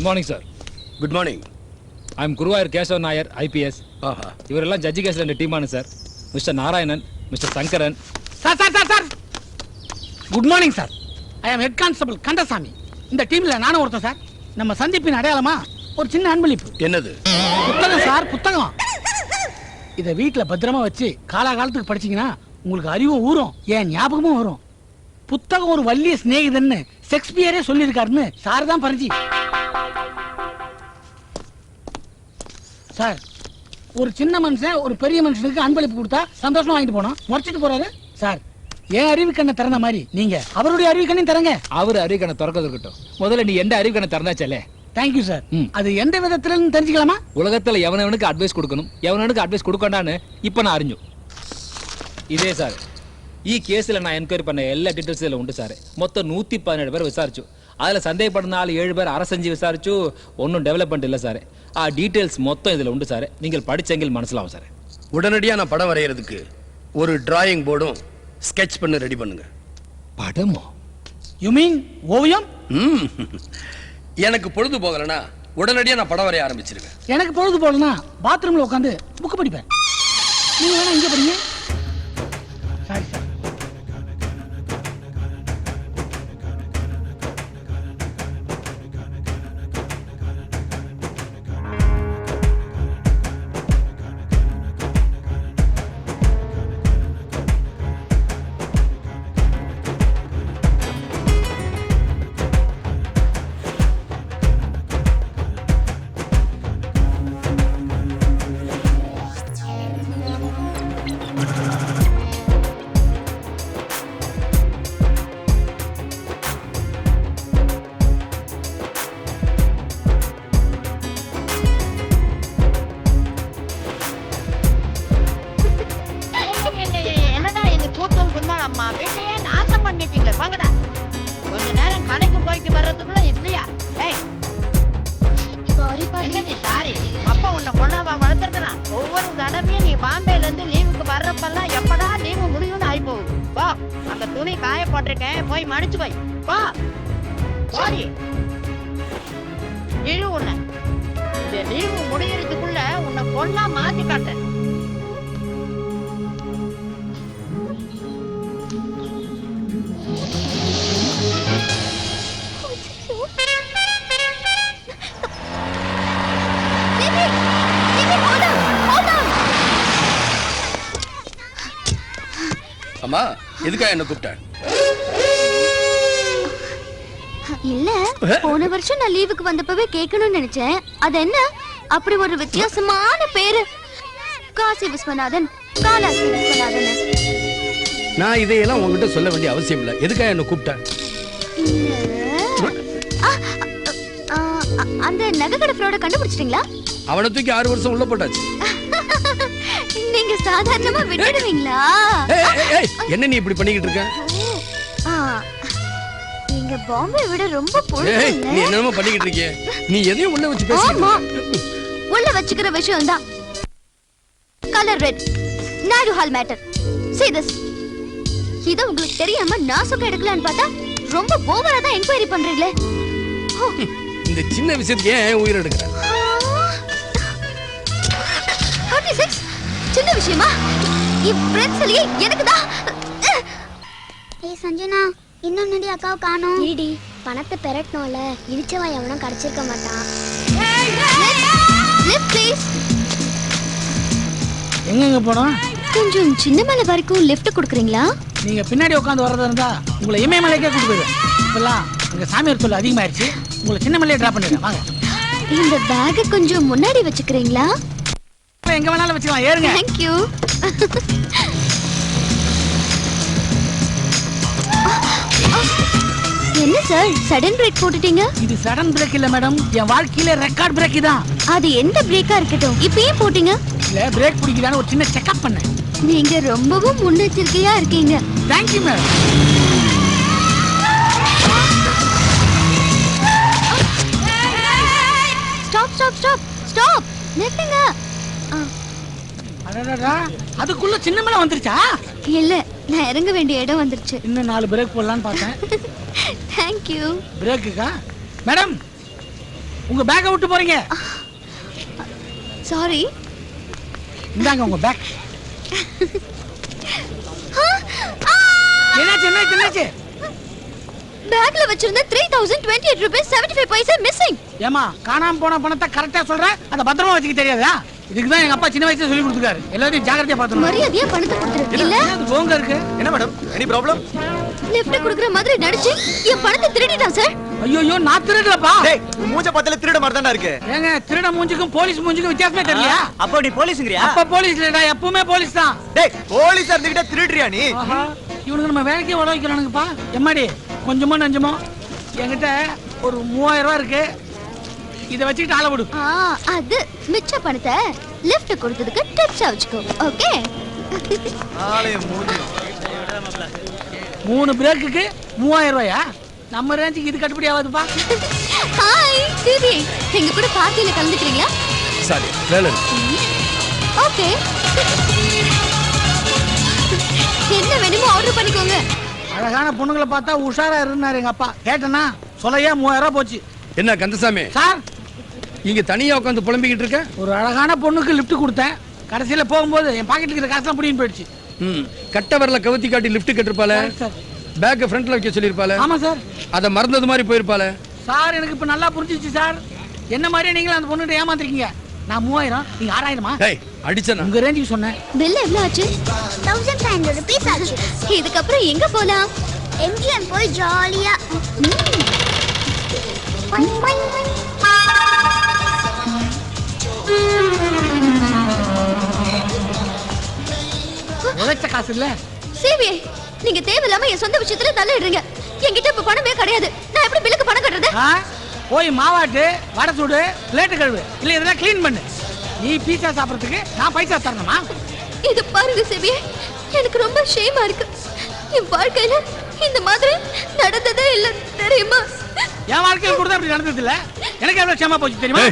Good morning sir good morning I am Guruvayur Kesava Nair IPS ஆஹா இவரெல்லாம் ஜட்ஜி கேஸில் ரெண்டு டீமானு sir mister Narayanan mister Sankaran sir sir sir sir good morning sir I am head constable Kandasamy இந்த டீம்ல நானும் ஒருத்தன் sir நம்ம சந்திப்பின் அடையாளமா ஒரு சின்ன அன்பளிப்பு. என்னது? புத்தகம் சார் புத்தகம். இதை வீட்ல பத்திரமா வச்சு காலாகாலத்துக்கு படிச்சீங்கன்னா உங்களுக்கு அறிவும் ஊறும் ஏன் ஞாபகமும் வரும். புத்தகம் ஒரு வள்ளிய சிநேகிதன்னு ஷேக்ஸ்பியரே சொல்லியிருக்காருன்னு சார் தான் பறிஞ்சு சார் ஒரு சின்ன மனுஷன் ஒரு பெரிய மனுஷனுக்கு அன்பளிப்பு கொடுத்தா சந்தோஷமா வாங்கிட்டு போனோம் முறைச்சிட்டு போறாரு. சார் என் அறிவு கண்ணை திறந்த மாதிரி. நீங்க அவருடைய அறிவு கண்ணையும் திறங்க. அவர் அறிவிக்கண்ணை கண்ணை திறக்கிறது இருக்கட்டும். முதல்ல நீ எந்த அறிவு திறந்தாச்சாலே? திறந்தாச்சலே தேங்க்யூ சார் அது எந்த விதத்துல தெரிஞ்சுக்கலாமா? உலகத்துல எவனவனுக்கு அட்வைஸ் கொடுக்கணும்? எவனவனுக்கு அட்வைஸ் கொடுக்கண்டான்னு இப்ப நான் அறிஞ்சோம் இதே சார் இ கேஸில் நான் என்கொயரி பண்ண எல்லா டீட்டெயில்ஸ் இதில் உண்டு சார் மொத்தம் நூற்றி பதினேழு பேர் விசாரிச்சு. அதில் சந்தேகப்படுற ஆள் ஏழு பேர் அரசஞ்சு விசாரிச்சு ஒன்றும் டெவலப்மெண்ட் இல்லை சார். ஆ டீட்டெயில்ஸ் மொத்தம் இதில் உண்டு சார். நீங்கள் படிச்செங்கில் மனசிலாகும் சார். உடனடியா நான் படம் வரைகிறதுக்கு ஒரு டிராயிங் போர்டும் ஸ்கெட்ச் பண்ணி ரெடி பண்ணுங்க. படமோ? யூ மீன் ஓவியம்? ம். எனக்கு பொழுது போகலனா உடனடியா நான் படம் வரைய ஆரம்பிச்சிருவேன். எனக்கு பொழுது போலனா பாத்ரூம்ல உட்காந்து புக் படிப்பேன். நீங்க வேணா இங்க படிங்க. பாம்பேல இருந்து லீவுக்கு வர்றப்பெல்லாம் எப்படா லீவு முடியும்னு ஆகி போகுது போ அந்த துணி காய போட்டிருக்கேன் போய் மடிச்சு போய் போ. சாரி. இழு உன்னை. இந்த லீவு முடியறதுக்குள்ள உன்னை பொண்ணா மாத்தி காட்டேன் அம்மா எதுக்கா என்ன கூப்பிட்டேன் இல்ல போன வருஷம் நான் லீவுக்கு வந்தப்பவே கேட்கணும்னு நினைச்சேன். அது என்ன? அப்படி ஒரு வித்தியாசமான பேரு. காசி விஸ்வநாதன் காலாசி விஸ்வநாதன். நான் இதையெல்லாம் உங்ககிட்ட சொல்ல வேண்டிய அவசியம் இல்லை. எதுக்கா என்ன கூப்பிட்டேன் அந்த நகை கடை ஃப்ராட கண்டுபிடிச்சிட்டீங்களா? அவனை தூக்கி ஆறு வருஷம் உள்ள போட்டாச்சு. நீங்க சாதாரணமா விட்டுடுவீங்களா? என்ன நீ இப்படி பண்ணிக்கிட்டு இருக்க? நீங்க பாம்பே விட ரொம்ப ஏய் நீ பொழுது என்னமோ பண்ணிக்கிட்டு இருக்கிய. நீ எதையும் உள்ள வச்சு ஆமா. பேசி உள்ள வச்சுக்கிற விஷயம் தான் கலர் ரெட் நாடு ஹால் மேட்டர் see this. இது உங்களுக்கு தெரியாம நான் சொக்க எடுக்கலான்னு பார்த்தா ரொம்ப ஓவரா தான் என்கொயரி பண்றீங்களே. இந்த சின்ன விஷயத்துக்கு ஏன் உயிர் எடுக்கிற? விஷயமா? இவ்விரச்சலியே எனக்கு தான் ஏய் சஞ்சனா இன்னும் நடி அக்காவை காணோம். இருடி பணத்தை பெரட்டணும்ல இடிச்சவன் எவனும் கிடைச்சிருக்க மாட்டான். லிஃப்ட் ப்ளீஸ் எங்கெங்க போனோம்? கொஞ்சம் சின்ன மலை வரைக்கும் லிஃப்ட் கொடுக்குறீங்களா? நீங்க பின்னாடி உட்காந்து வர்றதா இருந்தா உங்களை இமயமலைக்கே கூட்டு போயிடுவேன். இப்பெல்லாம் அங்க சாமியார் தொல்லை அதிகமாயிருச்சு. உங்களை சின்ன மலையே டிராப் பண்ணிடுறேன். வாங்க. இந்த பேக்கை கொஞ்சம் முன்னாடி வச்சுக்கிறீங்களா? எங்க வேணாலும் வச்சுக்கலாம். ஏறுங்க. தேங்க்யூ என்ன சார் சடன் பிரேக் போட்டுட்டீங்க? இது சடன் பிரேக் இல்ல மேடம் என் வாழ்க்கையில ரெக்கார்ட் பிரேக் தான் அது எந்த பிரேக்கா இருக்கட்டும். இப்பயே போட்டீங்க? இல்ல பிரேக் பிடிக்குதான்னு ஒரு சின்ன செக்அப் பண்ணேன். நீங்க ரொம்பவும் முன்னெச்சரிக்கையா இருக்கீங்க. Thank you madam stop stop stop stop நிறுத்துங்க. அதுக்குள்ள சின்ன மலை வந்துருச்சா? இல்ல நான் இறங்க வேண்டிய இடம் வந்துருச்சு. இன்னும் நாலு பிரேக் போடலான்னு பார்த்தேன். தேங்க்யூ பிரேக்குக்கா மேடம் உங்க பேக்கை விட்டு போறீங்க. சாரி இந்தாங்க உங்க பேக் என்னாச்சு என்னாச்சு என்னாச்சு? பேக்ல வச்சிருந்த three thousand twenty eight rupees seventy five paisa missing ஏமா காணாம போன பணத்தை கரெக்டா சொல்றேன் அதை பத்திரமா வச்சுக்க தெரியாதா? இதுக்கு தான் எங்க அப்பா சின்ன வயசுல சொல்லி கொடுத்துருக்காரு. எல்லாத்தையும் ஜாக்கிரதையா பாத்துக்கணும் மரியாதையா பணத்தை கொடுத்துரு. இல்ல. போங்க இருக்கு. என்ன மேடம்? எனி ப்ராப்ளம் லிஃப்ட் குடுக்குற மாதிரி நடிச்சு என் பணத்தை திருடிட்டான் சார் ஐயோ நான் திருடலப்பா. டேய் மூஞ்ச பார்த்தால திருட மாதிரி தானே இருக்கு. ஏங்க திருட மூஞ்சிக்கும் போலீஸ் மூஞ்சிக்கும் வித்தியாசமே தெரியல அப்போ நீ போலீஸ்ங்கறியா? அப்ப போலீஸ் இல்லடா எப்பவுமே போலீஸ் தான். டேய் போலீஸ் இருந்துகிட்ட திருடுறியா நீ? இவனுக்கு நம்ம வேலைக்கே உழ வைக்கிறானுங்கப்பா எம்மாடி கொஞ்சமோ நஞ்சமோ என்கிட்ட ஒரு மூவாயிரம் ரூபாய் இருக்கு. இதை வச்சுக்கிட்டு ஆள விடு. ஆ அது மிச்ச பணத்தை லிஃப்ட் கொடுத்ததுக்கு டிப்ஸ் வச்சுக்கோ ஓகே ஆளே மூணு பிரேக்குக்கு மூவாயிரம் ரூபாயா? நம்ம ரேஞ்சுக்கு இது கட்டுப்படி ஆகாதுப்பா. ஹாய் சிபி எங்க கூட பார்ட்டியில கலந்துக்கிறீங்களா? சாரி வேலை. ஓகே என்ன வேணுமோ ஆர்டர் பண்ணிக்கோங்க. அழகான பொண்ணுங்களை பார்த்தா உஷாரா இருந்தாரு எங்க அப்பா. கேட்டனா? சொல்லையா மூவாயிரம் ரூபாய் போச்சு. என்ன கந்தசாமி? சார் இங்க தனியா உட்காந்து புலம்பிக்கிட்டு இருக்க? ஒரு அழகான பொண்ணுக்கு லிஃப்ட் கொடுத்தேன். கடைசியில போகும்போது என் பாக்கெட்ல இருக்கிற காசுலாம் புடின்னு போயிடுச்சு. ம். கட்ட வரல கவுத்தி காட்டி லிஃப்ட் கட்டிருப்பால சார். பேக்க ஃப்ரண்ட்ல வைக்க சொல்லிருப்பால ஆமா சார். அத மறந்தது மாதிரி போயிருப்பால சார் எனக்கு இப்ப நல்லா புரிஞ்சிச்சு சார். என்ன மாதிரியே நீங்களும் அந்த பொண்ணுகிட்ட ஏமாத்திருக்கீங்க? நான் மூவாயிரம் நீங்க ஆறாயிரமா? டேய் அடிச்சனா? உங்க ரேஞ்சுக்கு சொன்னேன். பில் எவ்வளவு ஆச்சு? தௌசண்ட் ஃபைவ் ஹண்ட்ரட் ருபீஸ் ஆச்சு. இதுக்கப்புறம் எங்க போலாம்? எம்ஜிஎம் போய் ஜாலியா உழைச்ச காசு இல்ல. சிபிஐ நீங்க தேவையில்லாம என் சொந்த விஷயத்துல தலையிடுறீங்க என்கிட்ட இப்ப பணமே கிடையாது. நான் எப்படி பில்லுக்கு பணம் கட்டுறது? போய் மாவாட்டு வடை சுடு பிளேட்டு கழுவு. இல்ல இதெல்லாம் க்ளீன் பண்ணு. நீ பீஸா சாப்பிடறதுக்கு நான் பைசா தரணுமா? இது பாருங்க சிபிஐ எனக்கு ரொம்ப ஷேமா இருக்கு. என் வாழ்க்கையில இந்த மாதிரி நடந்ததே இல்ல தெரியுமா? என் வாழ்க்கையில் கூட அப்படி நடந்தது இல்ல. எனக்கு எவ்வளவு க்ஷமா போச்சு தெரியுமா.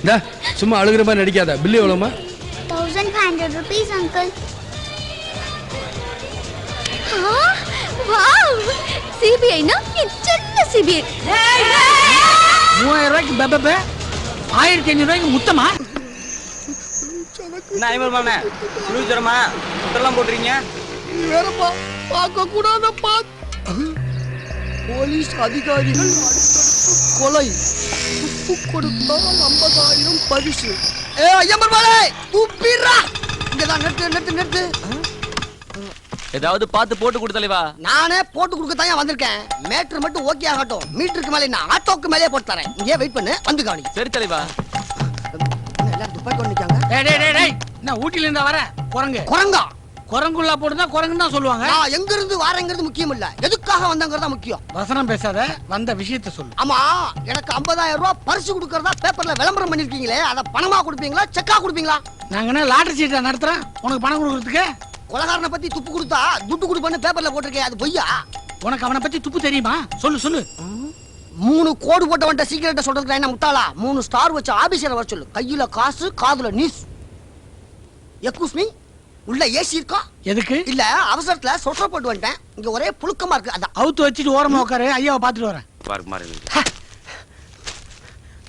இந்த சும்மா அழுகுற மாதிரி நடிக்காத. Bill எவ்வளோமா thousand five hundred rupees uncle சிபிஐனா சின்ன சிபிஐ மூவாயிரம் ரூபாய்க்கு பெப்பே ஆயிரத்தி ஐநூறு ரூபாய்க்கு முத்தமா என்ன ஐம்பது குளிர் ஜுரமா? முட்டெல்லாம் போட்டுறீங்க? வேறப்பா பார்க்க கூடாதப்பா போலீஸ் அதிகாரிகள் கொலை. துப்பு கொடுத்தால் ஐம்பதாயிரம் பரிசு. ஏ ஐயம்பர் பாலே துப்பிடுறா. இங்கதான் நிறுத்து நிறுத்து நிறுத்து. ஏதாவது பார்த்து போட்டு கொடு தலைவா. நானே போட்டு கொடுக்க தான் வந்திருக்கேன். மேட்ரு மட்டும் ஓகே ஆகட்டும் மீட்டருக்கு மேலே நான் ஆட்டோக்கு மேலே போட்டு தரேன். இங்கே வெயிட் பண்ணு வந்து கவனி சரி தலைவா. எல்லாரும் துப்பாக்கி கொண்டு நிக்காங்க? டேய் டேய் டேய் டேய். என்ன ஊட்டில இருந்தா வர? குரங்கு. குரங்கா? குரங்குள்ளா போட்டுதான் குரங்குன்னு தான் சொல்லுவாங்க. நான் எங்க இருந்து வாரேங்கிறது முக்கியம் இல்ல எதுக்காக வந்தங்கிறது தான் முக்கியம். வசனம் பேசாத வந்த விஷயத்த சொல்லு. ஆமா எனக்கு 50000 ரூபாய் பரிசு கொடுக்கறதா பேப்பர்ல விளம்பரம் பண்ணிருக்கீங்களே அத பணமா கொடுப்பீங்களா செக்கா கொடுப்பீங்களா? நாங்க என்ன லாட்டரி சீட்டை நடத்துறோம்? உனக்கு பணம் கொடுக்கறதுக்கு? கொலகாரனை பத்தி துப்பு கொடுத்தா துட்டு கொடுப்பேன்னு பேப்பர்ல போட்டிருக்கேன் அது பொய்யா? உனக்கு அவனை பத்தி துப்பு தெரியுமா? சொல்லு சொல்லு. மூணு கோடு போட்டவன்ட்ட சீக்கிரட்ட சொல்றதுக்கு என்ன முட்டாளா? மூணு ஸ்டார் வச்ச ஆபீசரை வர சொல்லு. கையில காசு காதுல நியூஸ் எக்கூஸ் மீ உள்ள ஏசி இருக்கா? எதுக்கு? இல்ல அவசரத்துல சொட்டர் போட்டு வந்துட்டேன். இங்க ஒரே புழுக்கமா இருக்கு. அதான். அவுத்து வச்சுட்டு ஓரமா உட்காரு. ஐயாவை பார்த்துட்டு வரேன்.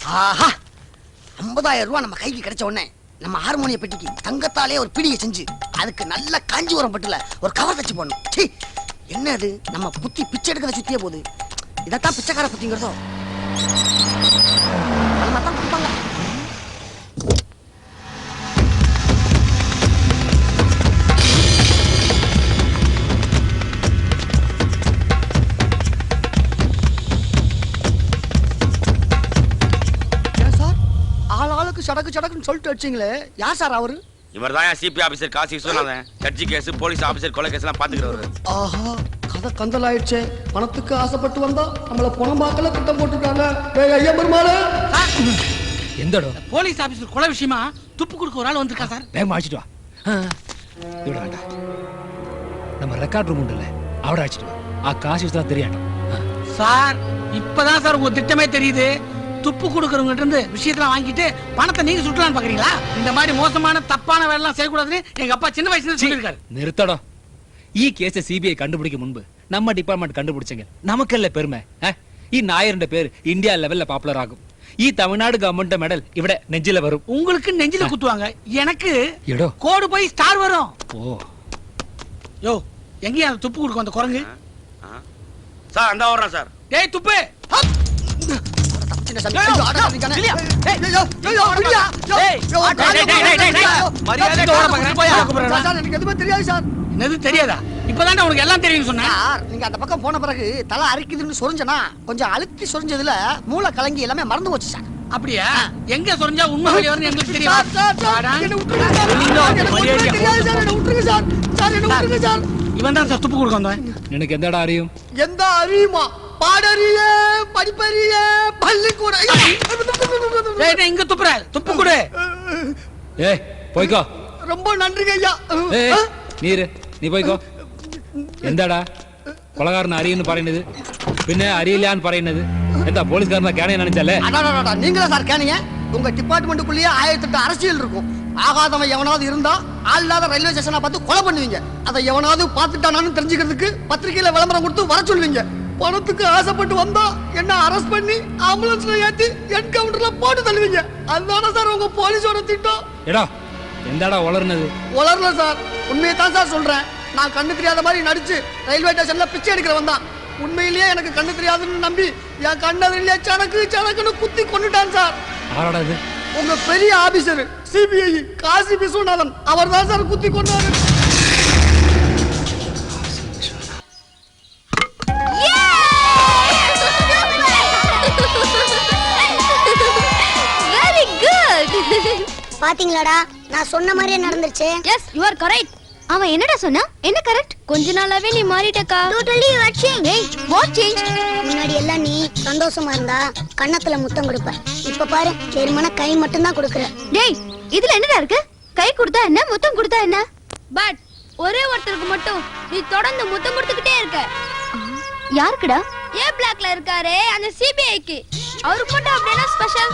ஆஹா. 50000 ரூபாய் நம்ம கைக்கு கிடைச்ச உடனே நம்ம ஹார்மோனிய பெட்டிக்கு தங்கத்தாலே ஒரு பிடியை செஞ்சு அதுக்கு நல்ல காஞ்சிபுரம் பட்டுல ஒரு கவர் தச்சு போடணும். சீ என்ன அது? நம்ம புத்தி பிச்சை எடுக்கிற சுத்தியே போகுது. இதைத்தான் பிச்சைக்கார புத்திங்கிறதோ அது மாதிரிதான் கொடுப்பாங்க. ஆளுக்கு சடக்கு சடக்குன்னு சொல்லிட்டு வச்சிங்களே. யார் சார் அவரு? இவர் தான் CB officer Kasi Viswanathan judge case police officer கொலை கேஸ் எல்லாம் பாத்துக்கிறவர் ஆஹா கதை கந்தல் ஆயிடுச்சே பணத்துக்கு ஆசைப்பட்டு வந்தா நம்மள பணம் பார்க்கல திட்டம் போட்டுருக்காங்க. டேய் ஐயா பெருமாளே. எந்த இடம் போலீஸ் ஆபீஸ்ல கொலை விஷயமா? துப்பு கொடுக்க ஒரு ஆள் வந்திருக்கா சார்? வேகமா அழைச்சிட்டு வா. இவட வேண்டாம் நம்ம ரெக்கார்ட் ரூம் உண்டுல்ல. அவட அழைச்சிட்டு வா. ஆ காசு தான் தெரியாட்டும். சார் இப்பதான் சார் உங்க திட்டமே தெரியுது. துப்பு கொடுக்கறவங்க இருந்து விஷயத்தெல்லாம் வாங்கிட்டு பணத்தை நீங்க சுட்டலாம்னு பாக்குறீங்களா? இந்த மாதிரி மோசமான தப்பான வேலை எல்லாம் செய்யக்கூடாதுன்னு எங்க அப்பா சின்ன வயசுல சொல்லியிருக்காரு. நிறுத்தடம் ஈ e கேஸ சிபிஐ கண்டுபிடிக்க முன்பு நம்ம டிபார்ட்மெண்ட் கண்டுபிடிச்சங்க. நமக்கு இல்ல பெருமை இ நாயர்ன்ற பேர் இந்தியா லெவல்ல பாப்புலர் ஆகும். இ தமிழ்நாடு கவர்மெண்ட் மெடல் இவட நெஞ்சில வரும். உங்களுக்கு நெஞ்சில குத்துவாங்க. எனக்கு எடோ. கோடு போய் ஸ்டார் வரும். ஓ. யோ எங்கேயும் அந்த துப்பு கொடுக்கும் அந்த குரங்கு? சார் அந்த வர்றேன் சார். டேய் துப்பு. சின்ன சாமி ஐயோ தெரியாது சார். என்னது தெரியாதா? இப்பதான் உனக்கு எல்லாம் தெரியும் சொன்னா நீங்க அந்த பக்கம் போன பிறகு தலை அரிக்குதுன்னு சொரிஞ்சனா கொஞ்சம் அழுத்தி சொரிஞ்சதுல மூல கலங்கி எல்லாமே மறந்து போச்சு சார். அப்படியா? எங்க சொரிஞ்சா உண்மை வெளிய வரணும் எங்களுக்கு தெரியும்? சார் சார் இவன் தான் சார். துப்பு கொடுக்க வந்தேன் எனக்கு எந்தடா அறியும்? எந்த அறியுமா? பாடறிய படிப்பறிய பள்ளிக்கூட இங்க துப்புற? துப்பு கொடு. ஏய் போய்க்கோ. ரொம்ப நன்றிங்க ஐயா. நீரு நீ போய்க்கோ. எந்தடா? கொலகாரன் அரியன்னு பறையினது பின்ன அரியலையான்னு பறையினது எந்த போலீஸ்காரன் கேனைய நினைச்சாலே? நீங்களா சார் கேனைய உங்க டிபார்ட்மெண்ட்டுக்குள்ளேயே ஆயிரத்தி எட்டு அரசியல் இருக்கும் ஆகாதவன் எவனாவது இருந்தா ஆள் இல்லாத ரயில்வே ஸ்டேஷனை பார்த்து கொலை பண்ணுவீங்க அதை எவனாவது பார்த்துட்டானான்னு தெரிஞ்சுக்கிறதுக்கு பத்திரிகையில விளம்பரம் கொடுத்து வர சொல்லுவீங்க பணத்துக்கு ஆசைப்பட்டு வந்தா என்ன அரெஸ்ட் பண்ணி ஆம்புலன்ஸ்ல ஏத்தி என்கவுண்டர்ல போட்டு தள்ளுவீங்க. அதுதானே சார் உங்க போலீஸோட திட்டம்? எடா எந்தாடா வளர்னது? வளரல சார் உண்மையை தான் சார் சொல்றேன். நான் கண்ணு தெரியாத மாதிரி நடிச்சு ரயில்வே ஸ்டேஷன்ல பிச்சை எடுக்கிறவன் வந்தான் உண்மையிலேயே எனக்கு கண்ணு தெரியாதுன்னு நம்பி என் கண்ணது இல்லையா சனக்கு சனக்குன்னு குத்தி கொண்டுட்டான் சார் ஆராடாது உங்க பெரிய ஆபீசர் சிபிஐ காசி விஸ்வநாதன். அவர் தான் சார் குத்தி கொண்டாரு பாத்தீங்களாடா? நான் சொன்ன மாதிரியே நடந்துருச்சு. எஸ் யூ ஆர் கரெக்ட் அவன் என்னடா சொன்னா? என்ன கரெக்ட் கொஞ்ச நாளாவே நீ மாறிட்டக்கா. டோட்டலி வாட்சிங் ஏய் வாட் சேஞ்ச் முன்னாடி எல்லாம் நீ சந்தோஷமா இருந்தா கன்னத்துல முத்தம் கொடுப்ப. இப்ப பாரு வெறுமன கை மட்டும் தான் கொடுக்குற. டேய் இதுல என்னடா இருக்கு? கை கொடுத்தா என்ன முத்தம் கொடுத்தா என்ன? பட் ஒரே ஒருத்தருக்கு மட்டும் நீ தொடர்ந்து முத்தம் கொடுத்துக்கிட்டே இருக்க. யாருக்குடா? ஏ பிளாக்ல இருக்காரே அந்த சிபிஐக்கு அவருக்கு மட்டும் அப்படின்னா ஸ்பெஷல்